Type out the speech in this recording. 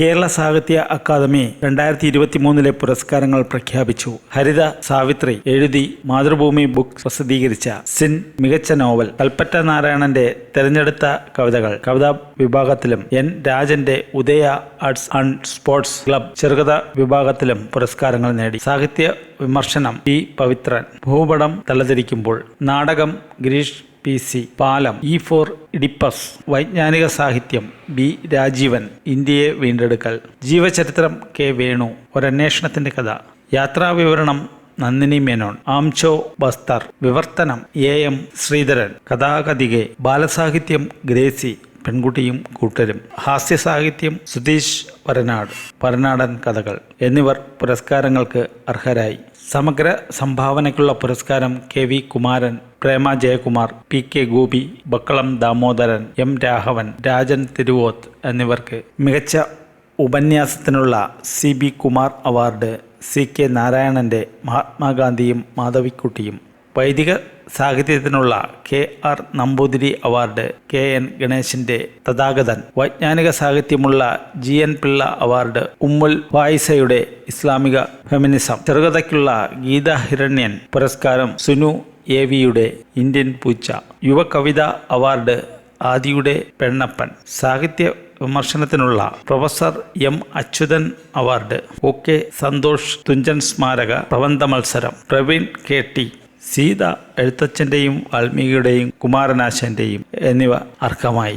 കേരള സാഹിത്യ അക്കാദമി രണ്ടായിരത്തി ഇരുപത്തി മൂന്നിലെ പുരസ്കാരങ്ങൾ പ്രഖ്യാപിച്ചു. ഹരിത സാവിത്രി എഴുതി മാതൃഭൂമി ബുക്ക് പ്രസിദ്ധീകരിച്ച സിൻ മികച്ച നോവൽ കൽപ്പറ്റ നാരായണന്റെ തെരഞ്ഞെടുത്ത കവിതകൾ. കവിതാ വിഭാഗത്തിലും എൻ രാജന്റെ Udaya arts and sports club ചെറുകഥ വിഭാഗത്തിലും പുരസ്കാരങ്ങൾ നേടി. സാഹിത്യ വിമർശനം പി പവിത്രൻ. ഭൂപടം തലതിരിക്കുമ്പോൾ നാടകം Girish P C Palam E for Oedipus വൈജ്ഞാനിക സാഹിത്യം ബി രാജീവൻ ഇന്ത്യയെ വീണ്ടെടുക്കൽ. ജീവചരിത്രം കെ വേണു ഒരന്വേഷണത്തിന്റെ കഥ. യാത്രാവിവരണം നന്ദിനി മേനോൻ ആംചോ ബസ്തർ വിവർത്തനം എ എം ശ്രീധരൻ. കഥാകതികെ ബാലസാഹിത്യം ഗ്രേസി പെൺകുട്ടിയും കൂട്ടരും ഹാസ്യ സാഹിത്യം സുധീഷ് വരനാട് വരനാടൻ കഥകൾ എന്നിവർ പുരസ്കാരങ്ങൾക്ക് അർഹരായി. സമഗ്ര സംഭാവനയ്ക്കുള്ള പുരസ്കാരം K V Kumaran Prema Jayakumar P K Gopi Bakkalam Damodaran M Raghavan Rajan Thiruvoth എന്നിവർക്ക് മികച്ച ഉപന്യാസത്തിനുള്ള C B Kumar award C K നാരായണന്റെ മഹാത്മാഗാന്ധിയും മാധവിക്കുട്ടിയും വൈദിക സാഹിത്യത്തിനുള്ള K R Namboothiri award K N ഗണേശിന്റെ Thathagathan. വൈജ്ഞാനിക സാഹിത്യമുള്ള G N Pillai award Ummul വായിസയുടെ ഇസ്ലാമിക feminism. ചെറുകഥയ്ക്കുള്ള Geetha Hiranyan പുരസ്കാരം സുനു എ വിയുടെ ഇന്ത്യൻ പൂച്ച. യുവകവിത അവാർഡ് ആദിയുടെ പെണ്ണപ്പൻ. സാഹിത്യ വിമർശനത്തിനുള്ള professor M Achuthan award. O K Santhosh Thunchan സ്മാരക പ്രബന്ധ മത്സരം. പ്രവീൺ കെ ടി സീത എഴുത്തച്ഛന്റെയും വാൽമീകിയുടെയും കുമാരനാശന്റെയും എന്നിവ അർഹമായി.